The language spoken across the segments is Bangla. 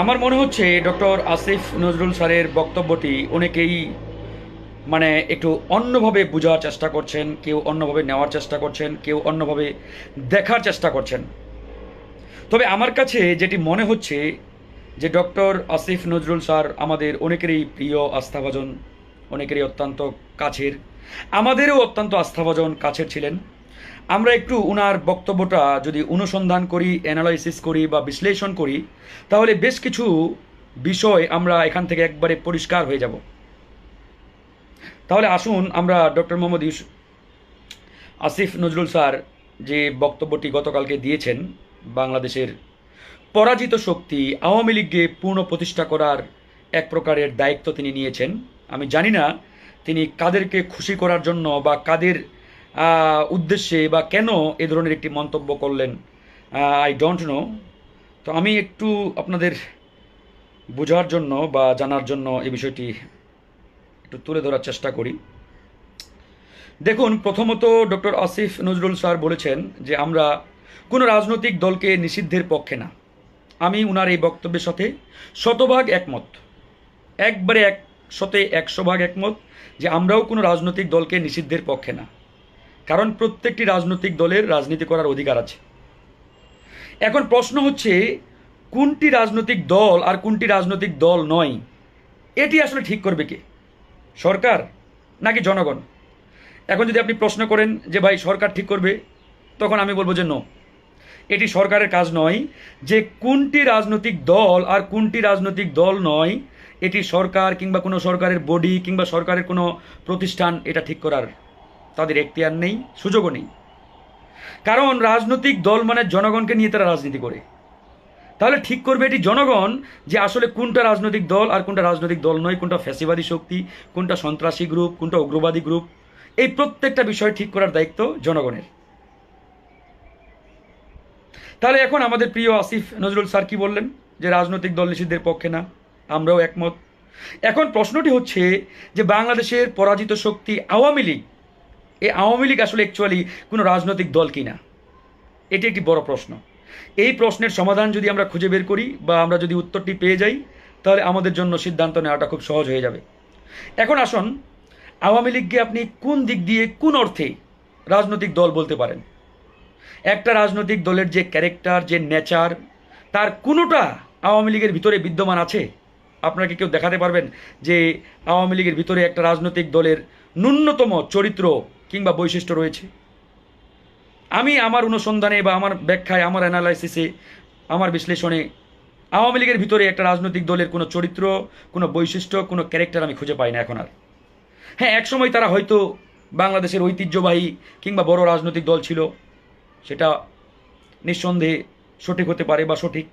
আমার মনে হচ্ছে ডক্টর আসিফ নজরুল স্যারের বক্তব্যটি অনেকেই মানে একটু অন্যভাবে বোঝার চেষ্টা করছেন, কেউ অন্যভাবে নেওয়ার চেষ্টা করছেন, কেউ অন্যভাবে দেখার চেষ্টা করছেন। তবে আমার কাছে যেটি মনে হচ্ছে যে ডক্টর আসিফ নজরুল স্যার আমাদের অনেকেরই প্রিয় আস্থাভাজন, অনেকেরই অত্যন্ত কাছের, আমাদেরও অত্যন্ত আস্থাভাজন কাছের ছিলেন। আমরা একটু ওনার বক্তব্যটা যদি অনুসন্ধান করি অ্যানালাইসিস করি বা বিশ্লেষণ করি, তাহলে বেশ কিছু বিষয় আমরা এখান থেকে একবারে পরিষ্কার হয়ে যাব। তাহলে আসুন আমরা doctor Mohammad use, Asif Nazrul sir যে বক্তব্যটি গতকালকে দিয়েছেন বাংলাদেশের পরাজিত শক্তি আওয়ামী লীগকে পূর্ণ প্রতিষ্ঠা করার এক প্রকারের দায়িত্ব তিনি নিয়েছেন। আমি জানি না তিনি কাদেরকে খুশি করার জন্য বা কাদের উদ্দেশ্যে বা কেন এ ধরনের একটি মন্তব্য করলেন আই ডোন্ট নো তো আমি একটু আপনাদের বোঝার জন্য বা জানার জন্য এই বিষয়টি একটু তুলে ধরার চেষ্টা করি। দেখুন, প্রথমত ডক্টর আসিফ নজরুল স্যার বলেছেন যে আমরা কোনো রাজনৈতিক দলকে নিষিদ্ধের পক্ষে না। আমি উনার এই বক্তব্যের সাথে শতভাগ একমত। একবারে এক শতে একশো ভাগ একমত যে আমরাও কোনো রাজনৈতিক দলকে নিষিদ্ধের পক্ষে না। কারণ প্রত্যেকটি রাজনৈতিক দলের রাজনীতি করার অধিকার আছে। এখন প্রশ্ন হচ্ছে, কোনটি রাজনৈতিক দল আর কোনটি রাজনৈতিক দল নয়, এটি আসলে ঠিক করবে কে? সরকার নাকি জনগণ? এখন যদি আপনি প্রশ্ন করেন যে ভাই সরকার ঠিক করবে, তখন আমি বলব যে নো এটি সরকারের কাজ নয় যে কোনটি রাজনৈতিক দল আর কোনটি রাজনৈতিক দল নয়, এটি সরকার কিংবা কোনো সরকারের বডি কিংবা সরকারের কোনো প্রতিষ্ঠান এটা ঠিক করার তাদের এখতিয়ার নেই, সুযোগও নেই। কারণ রাজনৈতিক দল মানে জনগণকে নিয়ে তারা রাজনীতি করে। তাহলে ঠিক করবে এটি জনগণ যে আসলে কোনটা রাজনৈতিক দল আর কোনটা রাজনৈতিক দল নয়, কোনটা ফ্যাসিবাদী শক্তি, কোনটা সন্ত্রাসী গ্রুপ, কোনটা উগ্রবাদী গ্রুপ। এই প্রত্যেকটা বিষয় ঠিক করার দায়িত্ব জনগণের। তাহলে এখন আমাদের প্রিয় আসিফ নজরুল স্যার কি বললেন? যে রাজনৈতিক দল নিষিদ্ধের পক্ষে না, আমরাও একমত। এখন প্রশ্নটি হচ্ছে যে বাংলাদেশের পরাজিত শক্তি আওয়ামী লীগ এই আওয়ামী লীগ আসলে অ্যাকচুয়ালি কোনো রাজনৈতিক দল কিনা? এটি একটি বড় প্রশ্ন। এই প্রশ্নের সমাধান যদি আমরা খুঁজে বের করি বা আমরা যদি উত্তরটি পেয়ে যাই, তাহলে আমাদের জন্য সিদ্ধান্ত নেওয়াটা খুব সহজ হয়ে যাবে। এখন আসুন, আওয়ামী লীগকে আপনি কোন দিক দিয়ে কোন অর্থে রাজনৈতিক দল বলতে পারেন? একটা রাজনৈতিক দলের যে ক্যারেক্টার যে নেচার তার কোনোটা আওয়ামী লীগের ভিতরে বিদ্যমান আছে? আপনাকে কেউ দেখাতে পারবেন যে আওয়ামী লীগের ভিতরে একটা রাজনৈতিক দলের ন্যূনতম চরিত্র কিংবা বৈশিষ্ট্য রয়েছে। আমি আমার অনুসন্ধানে বা আমার ব্যাখ্যায়, আমার অ্যানালাইসিসে আমার বিশ্লেষণে আওয়ামী লীগের ভিতরে একটা রাজনৈতিক দলের কোনো চরিত্র, কোনো বৈশিষ্ট্য, কোনো ক্যারেক্টার আমি খুঁজে পাই না এখন আর। হ্যাঁ একসময় তারা হয়তো বাংলাদেশের ঐতিহ্যবাহী কিংবা বড় রাজনৈতিক দল ছিল, সেটা নিঃসন্দেহে সঠিক হতে পারে বা সঠিক।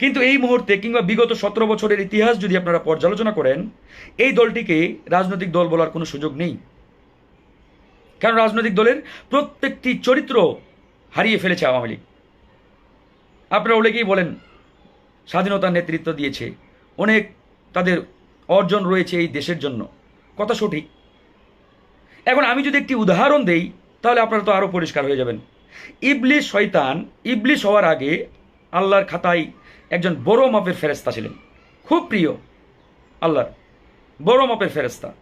কিন্তু এই মুহূর্তে কিংবা বিগত সতেরো বছরের ইতিহাস যদি আপনারা পর্যালোচনা করেন, এই দলটিকে রাজনৈতিক দল বলার কোনো সুযোগ নেই। কারণ রাজনৈতিক দলের প্রত্যেকটি চরিত্র হারিয়ে ফেলেছে আওয়ামী লীগ? আপনারা অনেকেই বলেন, স্বাধীনতার নেতৃত্ব দিয়েছে। অনেক তাদের অর্জন রয়েছে এই দেশের জন্য। কথা সঠিক। এখন আমি যদি একটি উদাহরণ দেই, তাহলে আপনারা তো আরও পরিষ্কার হয়ে যাবেন। ইবলিশ শয়তান ইবলিশ হওয়ার আগে আল্লাহর খাতায় একজন বড় মাপের ফেরেস্তা ছিলেন। খুব প্রিয় আল্লাহর। বড় মাপের ফেরেস্তা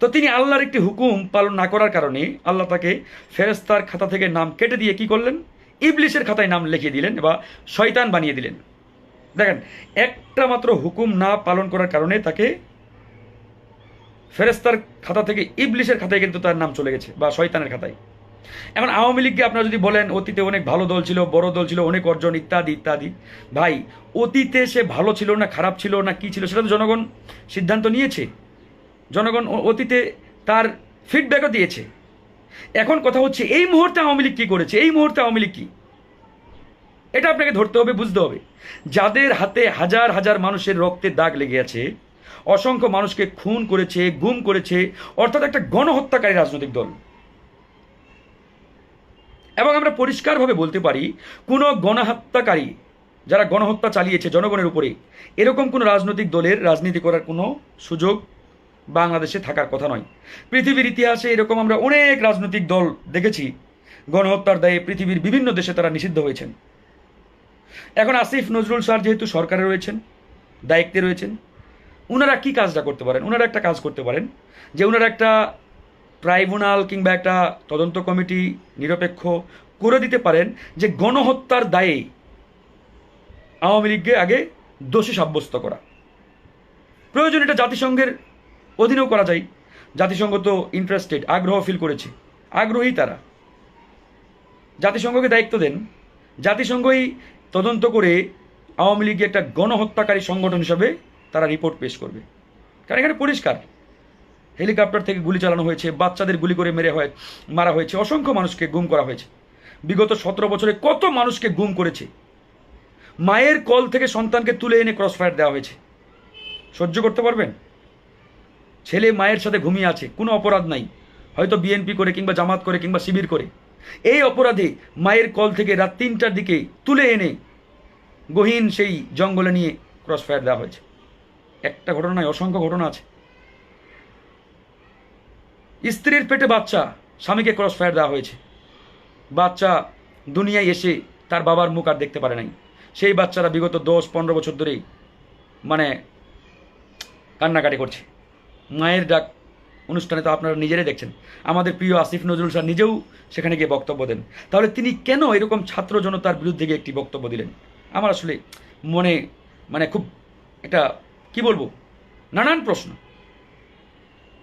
তো তিনি আল্লাহর একটি হুকুম পালন না করার কারণে আল্লাহ তাকে ফেরেস্তার খাতা থেকে নাম কেটে দিয়ে কি করলেন? ইবলিশের খাতায় নাম লিখিয়ে দিলেন বা শয়তান বানিয়ে দিলেন। দেখেন, একটা মাত্র হুকুম না পালন করার কারণে তাকে ফেরেস্তার খাতা থেকে ইবলিশের খাতায় কিন্তু তার নাম চলে গেছে বা শয়তানের খাতায়। এখন আওয়ামী লীগকে আপনারা যদি বলেন, অতীতে অনেক ভালো দল ছিল, বড় দল ছিল, অনেক অর্জন, ইত্যাদি ইত্যাদি। ভাই, অতীতে সে ভালো ছিল না, খারাপ ছিল না, কি ছিল সেটা তো জনগণ সিদ্ধান্ত নিয়েছে। জনগণ অতীতে তার ফিডব্যাকও দিয়েছে। এখন কথা হচ্ছে, এই মুহূর্তে আওয়ামী লীগ কী করেছে? এই মুহূর্তে আওয়ামী লীগ কী? এটা আপনাকে ধরতে হবে, বুঝতে হবে। যাদের হাতে হাজার হাজার মানুষের রক্তের দাগ লেগে আছে, অসংখ্য মানুষকে খুন করেছে, গুম করেছে, অর্থাৎ একটা গণহত্যাকারী রাজনৈতিক দল। এবং আমরা পরিষ্কারভাবে বলতে পারি, কোনো গণহত্যাকারী যারা গণহত্যা চালিয়েছে জনগণের উপরে, এরকম কোনো রাজনৈতিক দলের রাজনীতি করার কোনো সুযোগ বাংলাদেশে থাকার কথা নয়। পৃথিবীর ইতিহাসে এরকম আমরা অনেক রাজনৈতিক দল দেখেছি। গণহত্যার দায়ে পৃথিবীর বিভিন্ন দেশে তারা নিষিদ্ধ হয়েছেন। এখন আসিফ নজরুল স্যার যেহেতু সরকারে রয়েছেন, দায়িত্বে রয়েছেন ওনারা কি কাজটা করতে পারেন? ওনারা একটা কাজ করতে পারেন যে ওনারা একটা ট্রাইব্যুনাল কিংবা একটা তদন্ত কমিটি নিরপেক্ষ করে দিতে পারেন যে গণহত্যার দায়ে আওয়ামী লীগকে আগে দোষী সাব্যস্ত করা। প্রয়োজন এটা জাতিসংঘের অধীনেও করা যায়। জাতিসংঘ তো ইন্টারেস্টেড আগ্রহ ফিল করেছে। আগ্রহী তারা। জাতিসংঘকে দায়িত্ব দেন। জাতিসংঘই তদন্ত করে আওয়ামী লীগকে একটা গণহত্যাকারী সংগঠন হিসাবে তারা রিপোর্ট পেশ করবে। কারণ এখানে পরিষ্কার। হেলিকপ্টার থেকে গুলি চালানো হয়েছে, বাচ্চাদের গুলি করে মেরে হয়, মারা হয়েছে, অসংখ্য মানুষকে গুম করা হয়েছে। বিগত সতেরো বছরে কত মানুষকে গুম করেছে। মায়ের কল থেকে সন্তানকে তুলে এনে ক্রস ক্রসফায়ার দেওয়া হয়েছে। সহ্য করতে পারবেন? ছেলে মায়ের সাথে ঘুমিয়ে আছে, কোনো অপরাধ নাই। হয়তো বিএনপি করে কিংবা জামাত করে কিংবা শিবির করে। এই অপরাধে মায়ের কল থেকে রাত তিনটার দিকে তুলে এনে গহীন সেই জঙ্গলে নিয়ে ক্রস ক্রসফায়ার দেওয়া হয়েছে। একটা ঘটনা নয়, অসংখ্য ঘটনা আছে। স্ত্রীর পেটে বাচ্চা, স্বামীকে ক্রস ক্রসফায়ার দেওয়া হয়েছে। বাচ্চা দুনিয়ায় এসে তার বাবার মুখ আর দেখতে পারে নাই। সেই বাচ্চারা বিগত দশ পনেরো বছর ধরেই মানে কান্নাকাটি করছে। মায়ের ডাক অনুষ্ঠানে তো আপনারা নিজেরাই দেখছেন। আমাদের প্রিয় আসিফ নজরুল স্যার নিজেও সেখানে গিয়ে বক্তব্য দেন। তাহলে তিনি কেন এরকম ছাত্র জনতার বিরুদ্ধে গিয়ে একটি বক্তব্য দিলেন? আমার আসলে মনে মানে খুব এটা কি বলব, নানান প্রশ্ন।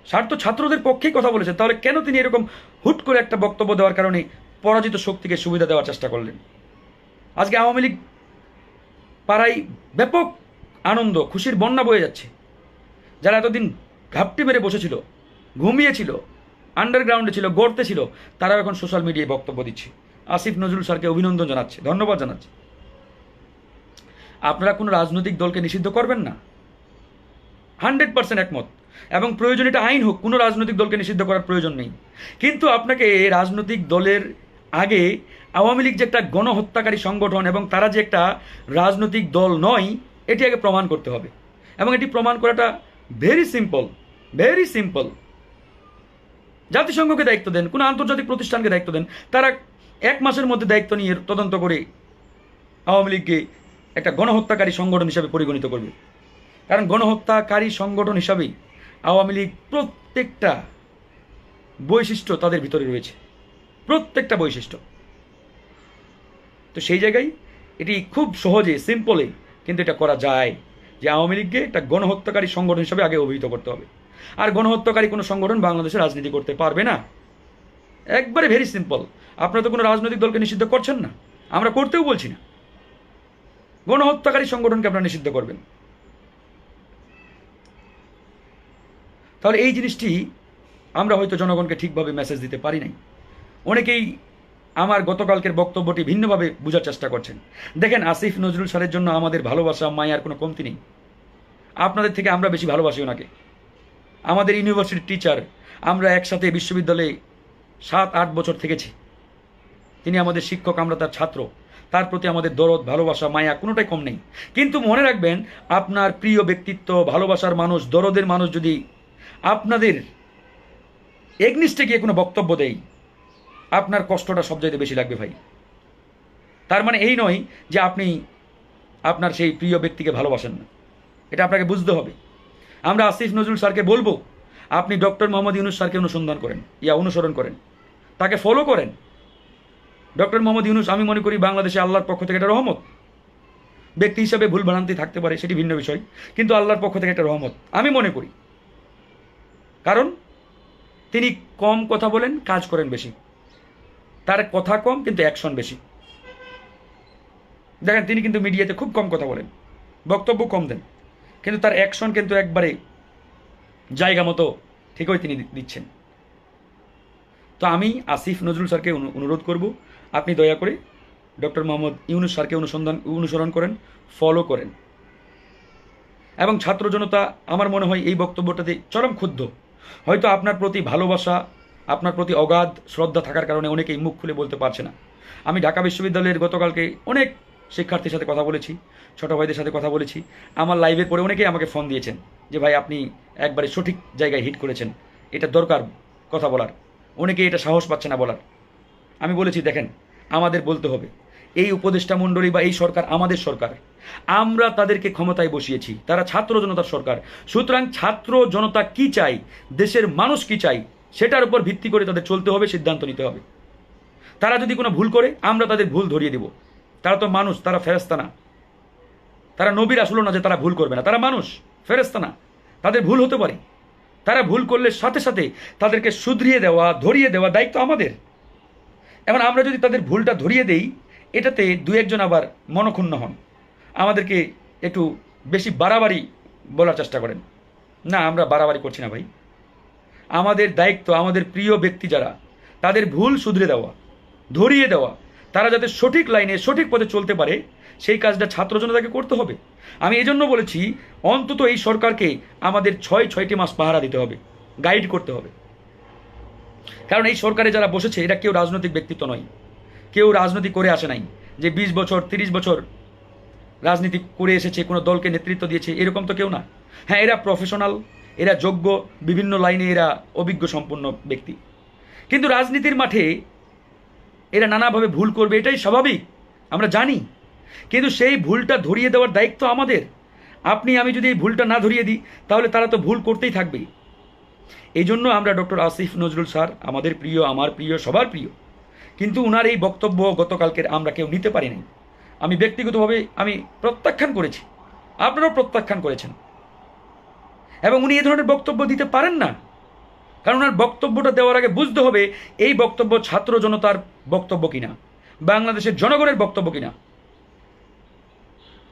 স্যার তো ছাত্রদের পক্ষেই কথা বলেছেন, তাহলে কেন তিনি এরকম হুট করে একটা বক্তব্য দেওয়ার কারণে পরাজিত শক্তিকে সুবিধা দেওয়ার চেষ্টা করলেন? আজকে আওয়ামী লীগ পাড়ায় ব্যাপক আনন্দ, খুশির বন্যা বয়ে যাচ্ছে। যারা এতদিন ঘাপটি মেরে বসেছিল, ঘুমিয়েছিল আন্ডারগ্রাউন্ডে ছিল, গড়তে ছিল। তারাও এখন সোশ্যাল মিডিয়ায় বক্তব্য দিচ্ছে। আসিফ নজরুল স্যারকে অভিনন্দন জানাচ্ছে, ধন্যবাদ জানাচ্ছে। আপনারা কোনো রাজনৈতিক দলকে নিষিদ্ধ করবেন না। হান্ড্রেড পার্সেন্ট একমত। এবং প্রয়োজন এটা আইন হোক, কোনো রাজনৈতিক দলকে নিষিদ্ধ করার প্রয়োজন নেই। কিন্তু আপনাকে রাজনৈতিক দলের আগে আওয়ামী লীগ যে একটা গণহত্যাকারী সংগঠন এবং তারা যে একটা রাজনৈতিক দল নয়, এটি আগে প্রমাণ করতে হবে। এবং এটি প্রমাণ করাটা ভেরি সিম্পল ভেরি সিম্পল জাতিসংঘকে দায়িত্ব দেন, কোনো আন্তর্জাতিক প্রতিষ্ঠানকে দায়িত্ব দেন, তারা এক মাসের মধ্যে দায়িত্ব নিয়ে তদন্ত করে আওয়ামী লীগকে একটা গণহত্যাকারী সংগঠন হিসাবে পরিগণিত করবে। কারণ গণহত্যাকারী সংগঠন হিসাবেই আওয়ামী লীগ প্রত্যেকটা বৈশিষ্ট্য তাদের ভিতরে রয়েছে। প্রত্যেকটা বৈশিষ্ট্য। তো সেই জায়গায় এটি খুব সহজে সিম্পলে কিন্তু এটা করা যায় যে আওয়ামী লীগকে একটা গণহত্যাকারী সংগঠন হিসাবে আগে অভিহিত করতে হবে। আর গণহত্যাকারী কোনো সংগঠন বাংলাদেশে রাজনীতি করতে পারবে না। একবারে ভেরি সিম্পল আপনারা তো কোনো রাজনৈতিক দলকে নিষিদ্ধ করছেন না। আমরা করতেও বলছি না। গণহত্যাকারী সংগঠনকে আপনারা নিষিদ্ধ করবেন। তাহলে এই জিনিসটি আমরা হয়তো জনগণকে ঠিকভাবে মেসেজ দিতে পারি নাই। অনেকেই আমার গতকালকের বক্তব্যটি ভিন্নভাবে বোঝার চেষ্টা করছেন। দেখেন, আসিফ নজরুল স্যারের জন্য আমাদের ভালোবাসা, মায়ার কোনো কমতি নেই। আপনাদের থেকে আমরা বেশি ভালোবাসি ওনাকে। আমাদের ইউনিভার্সিটির টিচার, আমরা একসাথে বিশ্ববিদ্যালয়ে সাত, আট বছর থেকেছি। তিনি আমাদের শিক্ষক, আমরা তার ছাত্র। তার প্রতি আমাদের দরদ, ভালোবাসা, মায়া কোনোটাই কম নেই। কিন্তু মনে রাখবেন, আপনার প্রিয় ব্যক্তিত্ব, ভালোবাসার মানুষ, দরদের মানুষ যদি আপনাদের এগনিস্টে গিয়ে কোনো বক্তব্য দেয়, আপনার কষ্টটা সবচাইতে বেশি লাগবে ভাই। তার মানে এই নয় যে আপনি আপনার সেই প্রিয় ব্যক্তিকে ভালোবাসেন না। এটা আপনাকে বুঝতে হবে। আমরা আসিফ নজরুল স্যারকে বলব, আপনি ডক্টর মোহাম্মদ ইউনুস স্যারকে অনুসন্ধান করেন, ইয়া অনুসরণ করেন, তাকে ফলো করেন। ডক্টর মোহাম্মদ ইউনুস, আমি মনে করি বাংলাদেশে আল্লাহর পক্ষ থেকে একটা রহমত। ব্যক্তি হিসাবে ভুল ভ্রান্তি থাকতে পারে, সেটি ভিন্ন বিষয়, কিন্তু আল্লাহর পক্ষ থেকে একটা রহমত, আমি মনে করি। কারণ তিনি কম কথা বলেন, কাজ করেন বেশি। তার কথা কম, কিন্তু অ্যাকশন বেশি। দেখেন, তিনি কিন্তু মিডিয়াতে খুব কম কথা বলেন, বক্তব্য কম দেন। কিন্তু তার অ্যাকশন কিন্তু একবারে জায়গা মতো ঠিকই তিনি দিচ্ছেন। তো আমি আসিফ নজরুল স্যারকে অনুরোধ করব, আপনি দয়া করে ডক্টর মোহাম্মদ ইউনুস স্যারকে অনুসন্ধান অনুসরণ করেন ফলো করেন। এবং ছাত্র জনতা, আমার মনে হয় এই বক্তব্যটাতে চরম ক্ষুব্ধ। হয়তো আপনার প্রতি ভালোবাসা, আপনার প্রতি অগাধ শ্রদ্ধা থাকার কারণে অনেকেই মুখ খুলে বলতে পারছে না। আমি ঢাকা বিশ্ববিদ্যালয়ের গতকালকে অনেক শিক্ষার্থীর সাথে কথা বলেছি, ছোট ভাইদের সাথে কথা বলেছি। আমার লাইভের পরে অনেকেই আমাকে ফোন দিয়েছেন যে, ভাই, আপনি একবারে সঠিক জায়গায় হিট করেছেন। এটা দরকার কথা বলার। অনেকেই এটা সাহস পাচ্ছে না বলার। আমি বলেছি, দেখেন, আমাদের বলতে হবে। এই উপদেষ্টা মণ্ডলী বা এই সরকার আমাদের সরকার। আমরা তাদেরকে ক্ষমতায় বসিয়েছি। তারা ছাত্র জনতার সরকার। সুতরাং ছাত্র জনতা কি চাই দেশের মানুষ কি চাই সেটার উপর ভিত্তি করে তাদের চলতে হবে, সিদ্ধান্ত নিতে হবে। তারা যদি কোনো ভুল করে, আমরা তাদের ভুল ধরিয়ে দিব। তারা তো মানুষ, তারা ফেরেস্তা না। তারা নবীর আসলো না যে তারা ভুল করবে না। তারা মানুষ ফেরেস্তা না। তাদের ভুল হতে পারে। তারা ভুল করলে সাথে সাথে তাদেরকে শুধরিয়ে দেওয়া, ধরিয়ে দেওয়া দায়িত্ব আমাদের। এখন আমরা যদি তাদের ভুলটা ধরিয়ে দেই, এটাতে দু একজন আবার মনক্ষুণ্ণ হন। আমাদেরকে একটু বেশি বাড়াবাড়ি বলার চেষ্টা করেন। না, আমরা বাড়াবাড়ি করছি না ভাই। আমাদের দায়িত্ব, আমাদের প্রিয় ব্যক্তি যারা, তাদের ভুল শুধরে দেওয়া, ধরিয়ে দেওয়া তারা যাতে সঠিক লাইনে, সঠিক পথে চলতে পারে, সেই কাজটা ছাত্র জনতাকে করতে হবে। আমি এই জন্য বলেছি, অন্তত এই সরকারকে আমাদের ছয়, ছয়টি মাস পাহারা দিতে হবে গাইড করতে হবে। কারণ এই সরকারে যারা বসেছে, এরা কেউ রাজনৈতিক ব্যক্তিত্ব নয়। কেউ রাজনীতি করে আসে নাই, যে বিশ বছর, তিরিশ বছর রাজনীতি করে এসেছে, কোনো দলকে নেতৃত্ব দিয়েছে, এরকম তো কেউ না। হ্যাঁ এরা প্রফেশনাল এরা যোগ্য, বিভিন্ন লাইনে এরা অভিজ্ঞ সম্পন্ন ব্যক্তি। কিন্তু রাজনীতির মাঠে এরা নানাভাবে ভুল করবে, এটাই স্বাভাবিক। আমরা জানি। কিন্তু সেই ভুলটা ধরিয়ে দেওয়ার দায়িত্ব আমাদের। আপনি, আমি যদি এই ভুলটা না ধরিয়ে দিই, তাহলে তারা তো ভুল করতেই থাকবে। এই জন্য আমরা ডক্টর আসিফ নজরুল স্যার, আমাদের প্রিয়, আমার প্রিয়, সবার প্রিয়। কিন্তু ওনার এই বক্তব্য গতকালকের আমরা কেউ নিতে পারিনি। আমি ব্যক্তিগতভাবে আমি প্রত্যাখ্যান করেছি। আপনারাও প্রত্যাখ্যান করেছেন। এবং উনি এ ধরনের বক্তব্য দিতে পারেন না। কারণ ওনার বক্তব্যটা দেওয়ার আগে বুঝতে হবে এই বক্তব্য ছাত্র জনতার বক্তব্য কিনা, বাংলাদেশের জনগণের বক্তব্য কিনা।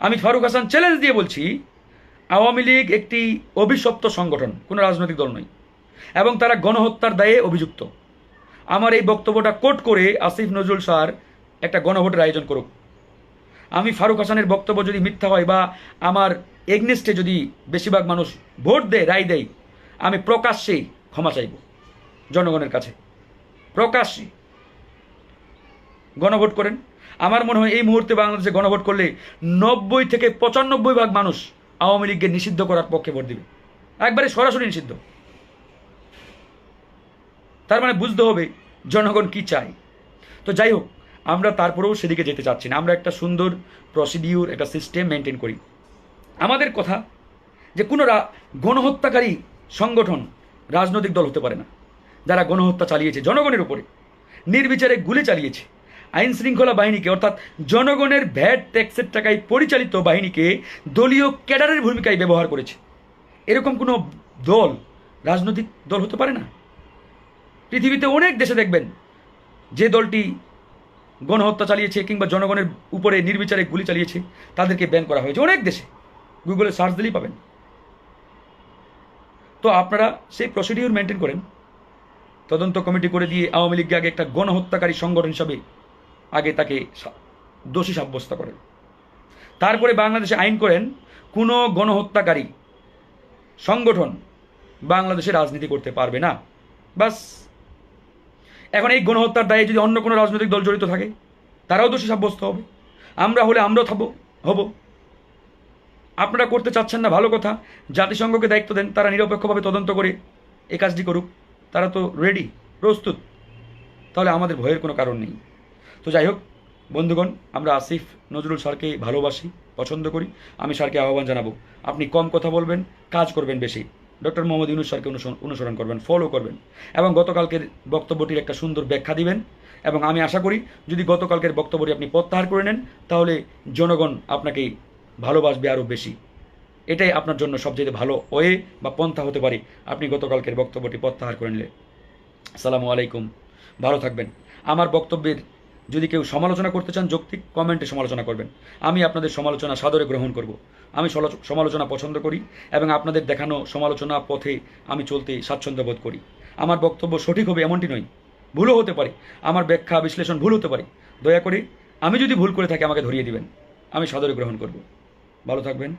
আমি ফারুক হাসান চ্যালেঞ্জ দিয়ে বলছি, আওয়ামী লীগ একটি অভিশপ্ত সংগঠন, কোনো রাজনৈতিক দল নয়, এবং তারা গণহত্যার দায়ে অভিযুক্ত। আমার এই বক্তব্যটা কোট করে আসিফ নজরুল স্যার একটা গণভোটের আয়োজন করুক। আমি ফারুক হাসানের বক্তব্য যদি মিথ্যা হয় বা আমার এগনেস্টে যদি বেশিরভাগ মানুষ ভোট দেয়, রায় দেয়, আমি প্রকাশ্যেই ক্ষমা চাইব, জনগণের কাছে। প্রকাশ্যে গণভোট করেন। আমার মনে হয় এই মুহূর্তে বাংলাদেশে গণভোট করলে নব্বই থেকে পঁচানব্বই ভাগ মানুষ আওয়ামী লীগকে নিষিদ্ধ করার পক্ষে ভোট দিবে। একবারে সরাসরি নিষিদ্ধ। তার মানে বুঝতে হবে জনগণ কি চায়। তো যাই হোক, আমরা তারপরেও সেদিকে যেতে চাচ্ছি না। আমরা একটা সুন্দর প্রসিডিউর একটা সিস্টেম মেনটেন করি। আমাদের কথা যে কোনো গণহত্যাকারী সংগঠন রাজনৈতিক দল হতে পারে না। যারা গণহত্যা চালিয়েছে জনগণের উপরে, নির্বিচারে গুলি চালিয়েছে, আইন শৃঙ্খলা বাহিনীকে, অর্থাৎ জনগণের ভ্যাট, ট্যাক্সের টাকায় পরিচালিত বাহিনীকে দলীয় ক্যাডারের ভূমিকায় ব্যবহার করেছে। এরকম কোনো দল, রাজনৈতিক দল হতে পারে না। পৃথিবীতে অনেক দেশে দেখবেন, যে দলটি গণহত্যা চালিয়েছে কিংবা জনগণের উপরে নির্বিচারে গুলি চালিয়েছে, তাদেরকে ব্যান করা হয়েছে। অনেক দেশে গুগলে সার্চ দিলেই পাবেন। তো আপনারা সেই প্রসিডিউর মেনটেন করেন। তদন্ত কমিটি করে দিয়ে আওয়ামী লীগকে আগে একটা গণহত্যাকারী সংগঠন হিসাবে আগে তাকে দোষী সাব্যস্ত করেন। তারপরে বাংলাদেশে আইন করেন, কোনো গণহত্যাকারী সংগঠন বাংলাদেশে রাজনীতি করতে পারবে না। বাস। এখন এই গণহত্যার দায়ে যদি অন্য কোনো রাজনৈতিক দল জড়িত থাকে, তারাও দোষী সাব্যস্ত হবে। আমরা হলে আমরাও থাকব হব। আপনারা করতে চাচ্ছেন না ভালো কথা, জাতিসংঘকে দায়িত্ব দেন, তারা নিরপেক্ষভাবে তদন্ত করে এই কাজটি করুক। তারা তো রেডি প্রস্তুত। তাহলে আমাদের ভয়ের কোনো কারণ নেই। তো যাই হোক, বন্ধুগণ, আমরা আসিফ নজরুল স্যারকে ভালোবাসি, পছন্দ করি। আমি স্যারকে আহ্বান জানাব, আপনি কম কথা বলবেন, কাজ করবেন বেশি। ডক্টর মোহাম্মদ ইউনুস স্যারকে অনুসরণ করবেন ফলো করবেন। এবং গতকালকের বক্তব্যটির একটা সুন্দর ব্যাখ্যা দিবেন। এবং আমি আশা করি, যদি গতকালকের বক্তব্যটি আপনি প্রত্যাহার করে নেন, তাহলে জনগণ আপনাকে ভালোবাসবে আরও বেশি। এটাই আপনার জন্য সবচেয়ে ভালো ওয়ে বা পন্থা হতে পারে। আপনি গতকালকের বক্তব্যটি প্রত্যাহার করে নিলে সালামু আলাইকুম। ভালো থাকবেন। আমার বক্তব্যের যদি কেউ সমালোচনা করতে চান, যৌক্তিক কমেন্টে সমালোচনা করবেন। আমি আপনাদের সমালোচনা সাদরে গ্রহণ করব। আমি সমালোচনা পছন্দ করি এবং আপনাদের দেখানো সমালোচনা পথে আমি চলতে স্বাচ্ছন্দ্য বোধ করি। আমার বক্তব্য সঠিক হবে এমনটি নয়। ভুলও হতে পারে। আমার ব্যাখ্যা বিশ্লেষণ ভুল হতে পারে। দয়া করে, আমি যদি ভুল করে থাকি, আমাকে ধরিয়ে দিবেন। আমি সাদরে গ্রহণ করব। ভালো থাকবেন।